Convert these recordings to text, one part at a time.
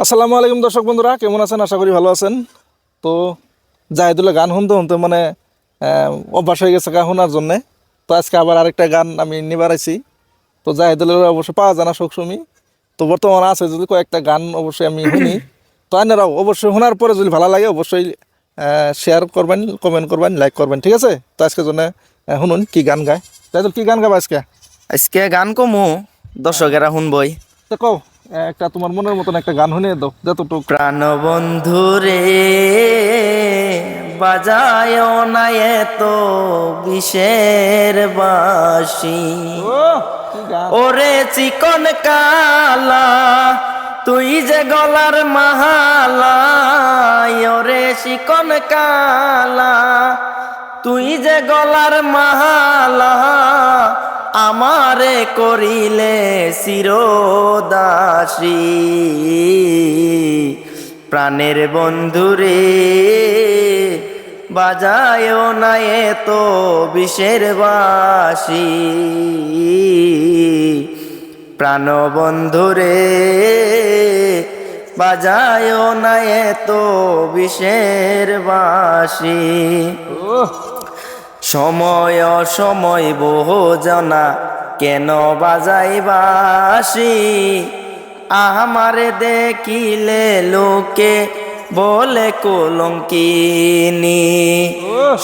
আসসালামু আলাইকুম দর্শক বন্ধুরা কেমন আছেন? আশা করি ভালো আছেন। তো জাহিদুল্লাহ গান শুনতে শুনতে মানে অভ্যাস হয়ে গেছে গান শোনার জন্যে। তো আজকে আবার আরেকটা গান আমি নিবার আইছি তো জাহিদুল্লাহ অবশ্য পাওয়া যায় না সবসময়। তো বর্তমানে আছে যদি কয়েকটা গান অবশ্যই আমি শুনি। তো আপনারাও অবশ্যই শোনার পরে যদি ভালো লাগে অবশ্যই শেয়ার করবেন কমেন্ট করবেন লাইক করবেন ঠিক আছে? তো আজকের জন্য শুনুন কি গান গায়। জাহিদুল কি গান গাবে আজকে? আজকে গান কমু দর্শকেরা শুনবই। তো কও। একটা তোমার মনের মতন একটা গান শুনিয়ে দাও যতটুকু। প্রাণ বন্ধু রে বাজায় না এত বিষের বাসি ওরে চিকন কালা তুই যে গলার মাহালা ওরে চিকন কালা তুই যে গলার মাহালা আমারে করিলে শিরোদাসী। প্রাণের বন্ধুরে বাজায়ও না এত বিষের বাসি। প্রাণ বন্ধুরে বাজায়ও না এত বিষের বাসি। সময় সময় বহু জনা কেন বাজাই বাসি আমারে দেখিলে লোকে বলে কলঙ্কিনি।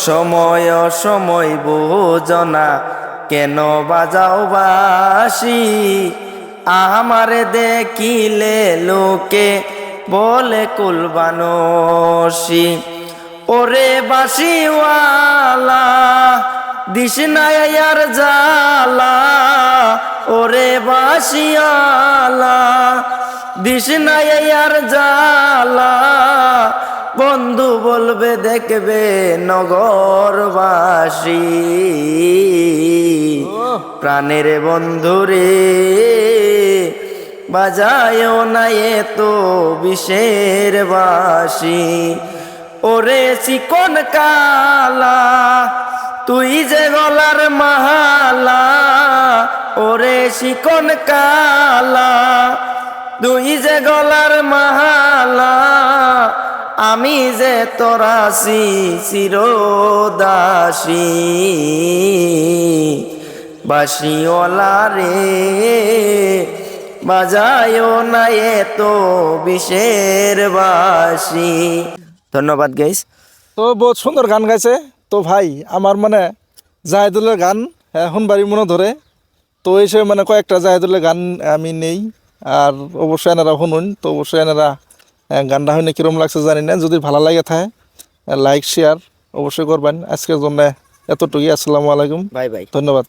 সময় সময় বহু জনা কেন বাজাও বাসি আমারে দেখিলে লোকে বলে কুলবানসি। ওরে বাসিওয়ালা, দিস নায়ার জালা ওরে বাসিয়ালা দিস নায়ার জালা বন্ধু বলবে, দেখবে নগরবাসী। প্রাণের বন্ধুরে বাজায়ও না এত বিষের বাসি ওরে চিকন কালা, তুই যে গলার মাহালা ওরে চিকন কালা, তুই যে গলার মাহালা আমি যে তোরাসি চিরদাসী। বাসিওলা রে বাজায় না এত বিষের বাসি ধন্যবাদ গাইস তো বহুত সুন্দর গান গাইছে। তো ভাই আমার মানে জাহেদুলের গান শুনবারই মনে ধরে। তো এই হিসেবে মানে কয়েকটা জাহেদুলের গান আমি নেই। আর অবশ্যই এনারা শুনুন। তো অবশ্যই এনারা গানটা শুনে কীরকম লাগছে জানি না। যদি ভালো লাগে থাকে লাইক শেয়ার অবশ্যই করবেন। আজকের জন্য এতটুকুই। আসসালামু আলাইকুম। Bye bye. ধন্যবাদ।